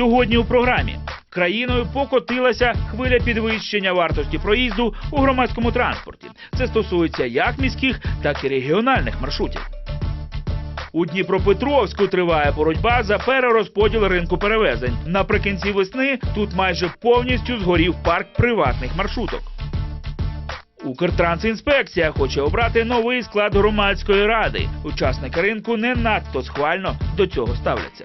Сьогодні у програмі країною покотилася хвиля підвищення вартості проїзду у громадському транспорті. Це стосується як міських, так і регіональних маршрутів. У Дніпропетровську триває боротьба за перерозподіл ринку перевезень. Наприкінці весни тут майже повністю згорів парк приватних маршруток. Укртрансінспекція хоче обрати новий склад громадської ради. Учасники ринку не надто схвально до цього ставляться.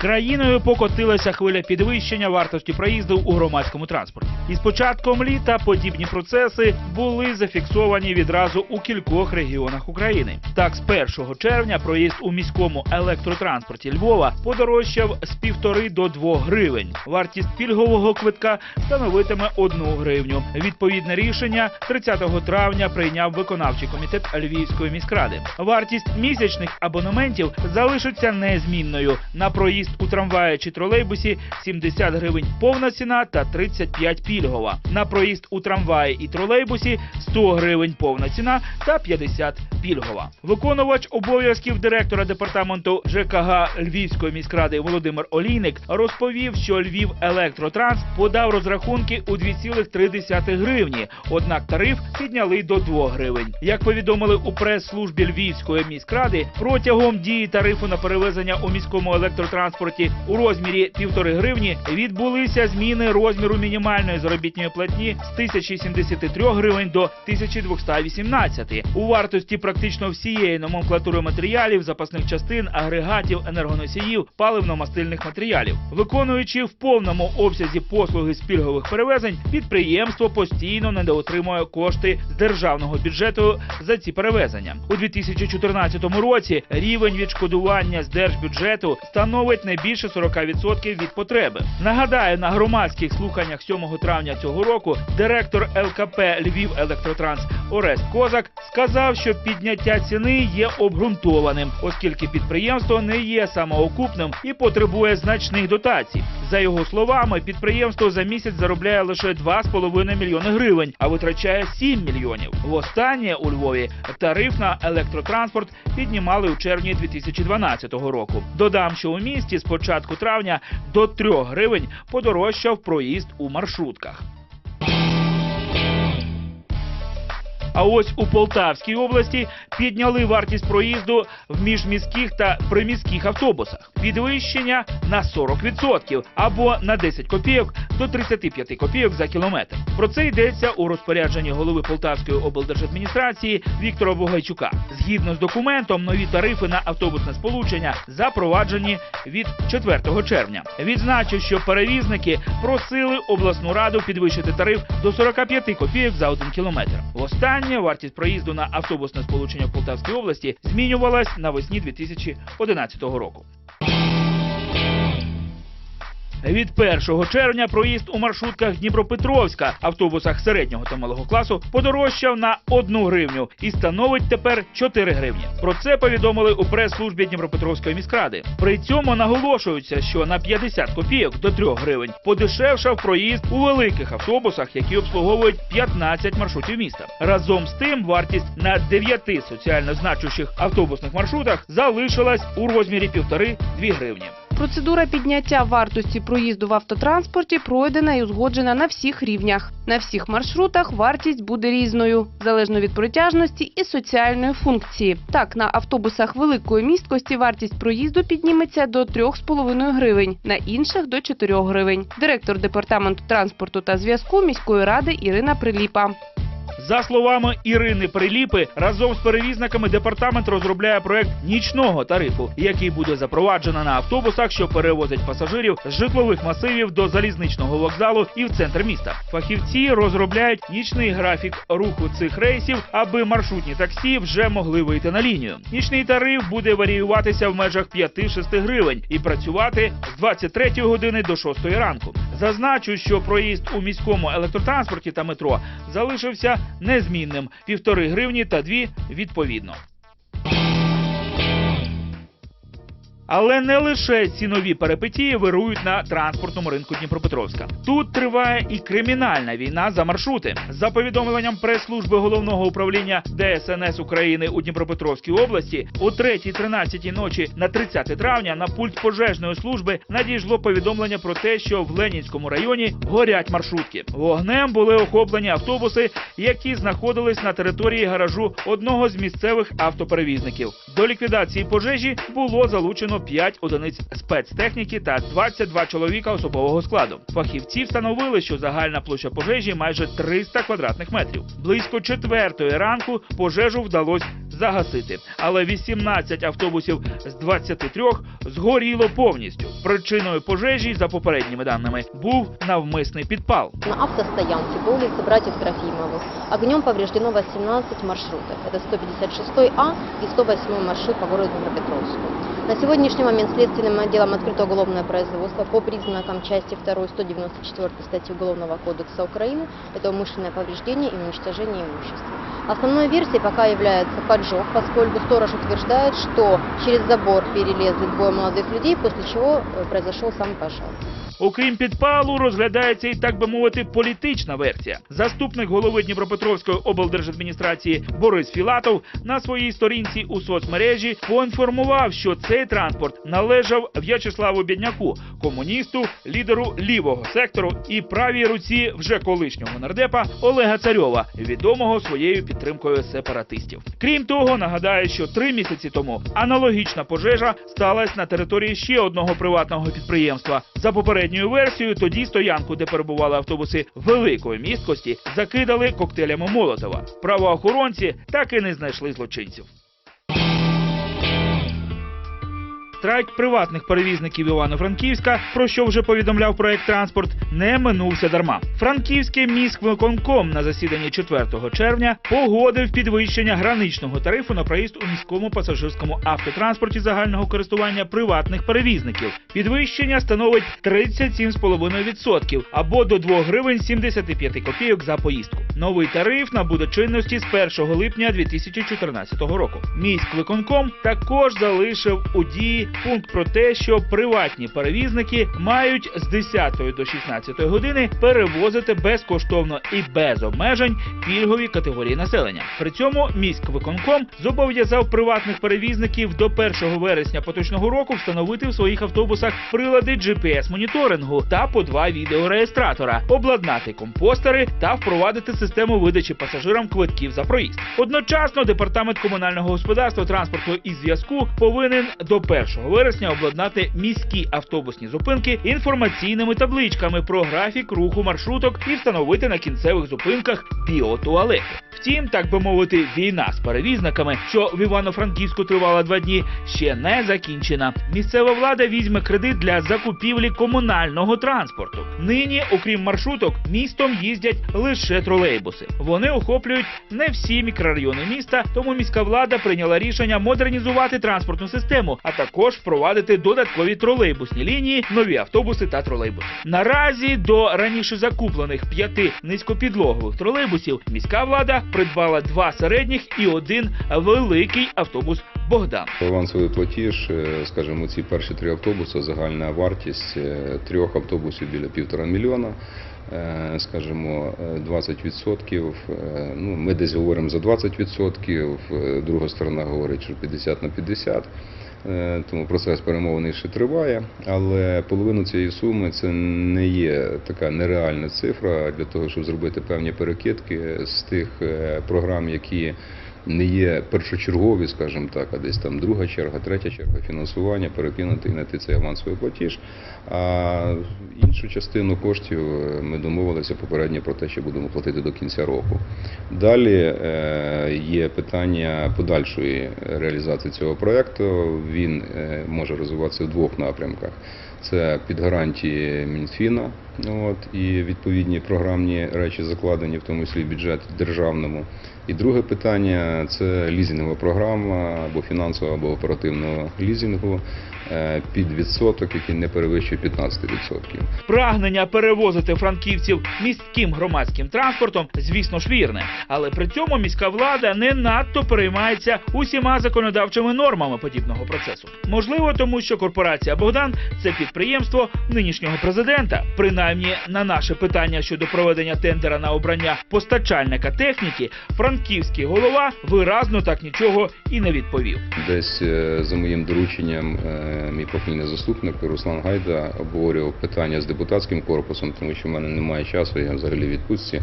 Країною покотилася хвиля підвищення вартості проїзду у громадському транспорті. І з початком літа подібні процеси були зафіксовані відразу у кількох регіонах України. Так, з 1 червня проїзд у міському електротранспорті Львова подорожчав з півтори до двох гривень. Вартість пільгового квитка становитиме одну гривню. Відповідне рішення 30 травня прийняв виконавчий комітет Львівської міськради. Вартість місячних абонементів залишиться незмінною. На проїзд у трамваї чи тролейбусі 70 гривень повна ціна та 35 пільгова. На проїзд у трамваї і тролейбусі 100 гривень повна ціна та 50 пільгова. Виконувач обов'язків директора департаменту ЖКГ Львівської міськради Володимир Олійник розповів, що Львів Електротранс подав розрахунки у 2,3 гривні. Однак тариф підняли до 2 гривень. Як повідомили у прес-службі Львівської міськради, протягом дії тарифу на перевезення у міському електротранспорті у розмірі 1,5 гривні відбулися зміни розміру мінімальної заробітної платні з 1073 гривень до 1218. У вартості практично всієї номенклатури матеріалів, запасних частин, агрегатів, енергоносіїв, паливно-мастильних матеріалів. Виконуючи в повному обсязі послуги з пільгових перевезень, підприємство постійно недоотримує кошти з державного бюджету за ці перевезення. У 2014 році рівень відшкодування з держбюджету становить не більше 40% від потреби. Нагадаю, на громадських слуханнях 7 травня цього року директор ЛКП Львів Електротранс Орест Козак сказав, що підняття ціни є обґрунтованим, оскільки підприємство не є самоокупним і потребує значних дотацій. За його словами, підприємство за місяць заробляє лише 2,5 мільйони гривень, а витрачає 7 мільйонів. Востаннє у Львові тариф на електротранспорт піднімали у червні 2012 року. Додам, що у місті з початку травня до 3 гривень подорожчав проїзд у маршрутках. А ось у Полтавській області підняли вартість проїзду в міжміських та приміських автобусах. Підвищення на 40% або на 10 копійок до 35 копійок за кілометр. Про це йдеться у розпорядженні голови Полтавської облдержадміністрації Віктора Бугайчука. Згідно з документом, нові тарифи на автобусне сполучення запроваджені від 4 червня. Відзначив, що перевізники просили обласну раду підвищити тариф до 45 копійок за один кілометр. Востаннє вартість проїзду на автобусне сполучення в Полтавській області змінювалась навесні 2011 року. Від 1 червня проїзд у маршрутках Дніпропетровська, автобусах середнього та малого класу, подорожчав на 1 гривню і становить тепер 4 гривні. Про це повідомили у прес-службі Дніпропетровської міськради. При цьому наголошується, що на 50 копійок до 3 гривень подешевшав проїзд у великих автобусах, які обслуговують 15 маршрутів міста. Разом з тим, вартість на 9 соціально значущих автобусних маршрутах залишилась у розмірі 1,5-2 гривні. Процедура підняття вартості проїзду в автотранспорті пройдена і узгоджена на всіх рівнях. На всіх маршрутах вартість буде різною, залежно від протяжності і соціальної функції. Так, на автобусах великої місткості вартість проїзду підніметься до 3,5 гривень, на інших до 4 гривень. Директор департаменту транспорту та зв'язку міської ради Ірина Приліпа. За словами Ірини Приліпи, разом з перевізниками департамент розробляє проект нічного тарифу, який буде запроваджено на автобусах, що перевозять пасажирів з житлових масивів до залізничного вокзалу і в центр міста. Фахівці розробляють нічний графік руху цих рейсів, аби маршрутні таксі вже могли вийти на лінію. Нічний тариф буде варіюватися в межах 5-6 гривень і працювати з 23 години до 6 ранку. Зазначу, що проїзд у міському електротранспорті та метро залишився незмінним півтори гривні та дві відповідно. Але не лише цінові перипетії вирують на транспортному ринку Дніпропетровська. Тут триває і кримінальна війна за маршрути. За повідомленням прес-служби головного управління ДСНС України у Дніпропетровській області, у 3.13 ночі на 30 травня на пульт пожежної служби надійшло повідомлення про те, що в Ленінському районі горять маршрутки. Вогнем були охоплені автобуси, які знаходились на території гаражу одного з місцевих автоперевізників. До ліквідації пожежі було залучено 5 одиниць спецтехніки та 22 чоловіка особового складу. Фахівці встановили, що загальна площа пожежі майже 300 квадратних метрів. Близько четвертої ранку пожежу вдалося загасити, але 18 автобусів з 23 згоріло повністю. Причиною пожежі, за попередніми даними, був навмисний підпал. На автостоянке по улице Братьев Трофимовых огнем повреждено 18 маршрутов. Это 156А и 108 маршрут по городу Днепропетровску. На сегодняшний момент следственным отделом открыто уголовное производство по признакам части 2 194 статьи Уголовного кодекса Украины. Это умышленное повреждение и уничтожение имущества. Основной версией пока является поджог, поскольку сторож утверждает, что через забор перелезли двое молодых людей, после чего э, произошел сам пожар. Окрім підпалу, розглядається і так би мовити політична версія. Заступник голови Дніпропетровської облдержадміністрації Борис Філатов на своїй сторінці у соцмережі поінформував, що цей транспорт належав В'ячеславу Бідняку, комуністу, лідеру лівого сектору і правій руці вже колишнього нардепа Олега Царьова, відомого своєю підтримкою сепаратистів. Крім того, нагадаю, що три місяці тому аналогічна пожежа сталася на території ще одного приватного підприємства. За попередньою версією, тоді стоянку, де перебували автобуси великої місткості, закидали коктейлями Молотова. Правоохоронці так і не знайшли злочинців. Страйк приватних перевізників Івано-Франківська, про що вже повідомляв проект транспорт, не минувся дарма. Франківський міськвиконком на засіданні 4 червня погодив підвищення граничного тарифу на проїзд у міському пасажирському автотранспорті загального користування приватних перевізників. Підвищення становить 37,5% або до 2 гривень 75 копійок за поїздку. Новий тариф набуде чинності з 1 липня 2014 року. Міськвиконком також залишив у дії пункт про те, що приватні перевізники мають з 10 до 16 години перевозити безкоштовно і без обмежень пільгові категорії населення. При цьому міськвиконком зобов'язав приватних перевізників до 1 вересня поточного року встановити в своїх автобусах прилади GPS-моніторингу та по два відеореєстратора, обладнати компостери та впровадити систему видачі пасажирам квитків за проїзд. Одночасно департамент комунального господарства, транспорту і зв'язку повинен до 1 вересня обладнати міські автобусні зупинки інформаційними табличками про графік руху маршруток і встановити на кінцевих зупинках біотуалети. Втім, так би мовити, війна з перевізниками, що в Івано-Франківську тривала два дні, ще не закінчена. Місцева влада візьме кредит для закупівлі комунального транспорту. Нині, окрім маршруток, містом їздять лише тролейбуси. Вони охоплюють не всі мікрорайони міста, тому міська влада прийняла рішення модернізувати транспортну систему, а також впровадити додаткові тролейбусні лінії, нові автобуси та тролейбуси. Наразі до раніше закуплених п'яти низькопідлогових тролейбусів міська влада придбала два середніх і один великий автобус Богдан. Авансовий платіж, е, скажімо, ці перші три автобуси, загальна вартість е, трьох автобусів біля півтора мільйона. Е, Скажімо, е, 20%, е, ну, ми десь говоримо за 20%, е, друга сторона говорить, що 50 на 50. Е, Тому процес перемовини ще триває, але половину цієї суми це не є така нереальна цифра для того, щоб зробити певні перекидки з тих е, програм, які не є першочергові, скажімо так, а десь там друга черга, третя черга фінансування, перекинути і знайти цей авансовий платіж. А іншу частину коштів е, ми домовилися попередньо про те, що будемо платити до кінця року. Далі е, є питання подальшої реалізації цього проєкту. Він е, може розвиватися в двох напрямках. Це під гарантії Мінфіна, от, і відповідні програмні речі закладені, в тому числі бюджет державному. І друге питання це лізингова програма або фінансового, або оперативного лізингу. е, під відсоток, який не перевищує 15%. Прагнення перевозити франківців міським громадським транспортом, звісно ж вірне, але при цьому міська влада не надто переймається усіма законодавчими нормами подібного процесу. Можливо, тому що корпорація Богдан це підприємство нинішнього президента. Принаймні, на наше питання щодо проведення тендера на обрання постачальника техніки, франківський голова виразно так нічого і не відповів. Десь е, за моїм дорученням е, мій профільний заступник Руслан Гайда обговорював питання з депутатським корпусом, тому що в мене немає часу, я взагалі відпустці.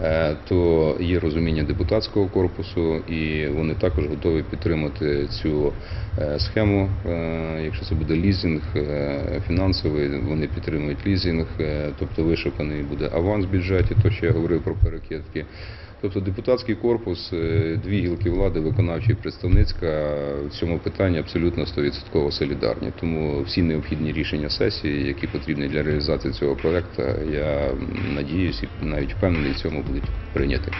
Е, То є розуміння депутатського корпусу, і вони також готові підтримати цю е, схему. Е, Якщо це буде лізинг е, фінансовий, вони підтримують лізинг, е, тобто вишуканий буде аванс в бюджеті, то що я говорив про перекидки. Тобто депутатський корпус, е, дві гілки влади, виконавча і представницька, в цьому питанні абсолютно 100% солідарні. Тому всі необхідні рішення сесії, які потрібні для реалізації цього проекту, я надіюсь і навіть впевнений в цьому будуть прийняті.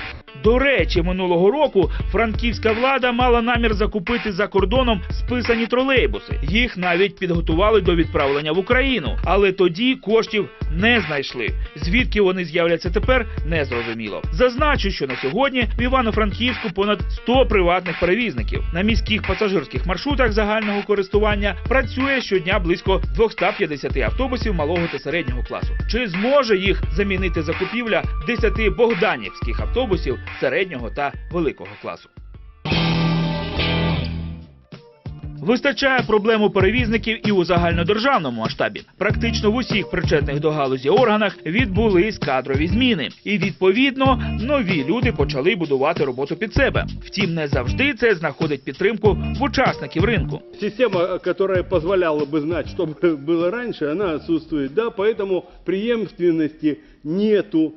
До речі, минулого року франківська влада мала намір закупити за кордоном списані тролейбуси. Їх навіть підготували до відправлення в Україну, але тоді коштів не знайшли. Звідки вони з'являться тепер, не зрозуміло. Зазначу, що на сьогодні в Івано-Франківську понад 100 приватних перевізників. На міських пасажирських маршрутах загального користування працює щодня близько 250 автобусів малого та середнього класу. Чи зможе їх замінити закупівля 10 богданівських автобусів середнього та великого класу? Вистачає проблему перевізників і у загальнодержавному масштабі. Практично в усіх причетних до галузі органах відбулись кадрові зміни, і відповідно нові люди почали будувати роботу під себе. Втім, не завжди це знаходить підтримку в учасників ринку. Система, которая позволяла бы знать, что было раньше, она отсутствует, да, поэтому преемственности нету.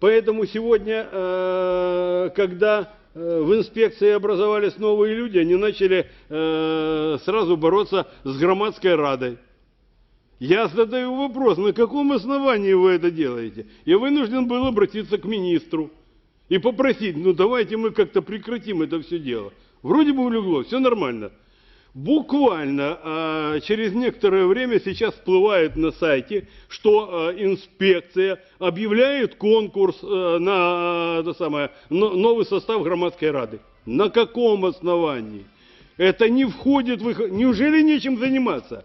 Поэтому сегодня, э, когда э, в инспекции образовались новые люди, они начали э, сразу бороться с громадской радой. Я задаю вопрос, на каком основании вы это делаете? Я вынужден был обратиться к министру и попросить, ну давайте мы как-то прекратим это все дело. Вроде бы улегло, все нормально. Буквально а, через некоторое время сейчас всплывает на сайте, что а, инспекция объявляет конкурс а, на это самое, но- новый состав громадской рады. На каком основании? Это не входит в их... Неужели нечем заниматься?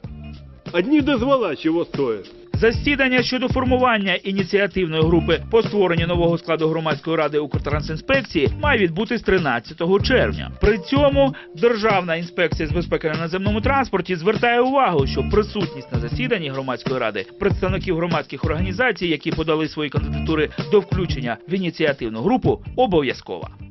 Одни дозвола чего стоят. Засідання щодо формування ініціативної групи по створенню нового складу громадської ради Укртрансінспекції має відбутись 13 червня. При цьому Державна інспекція з безпеки на наземному транспорті звертає увагу, що присутність на засіданні громадської ради представників громадських організацій, які подали свої кандидатури до включення в ініціативну групу, обов'язкова.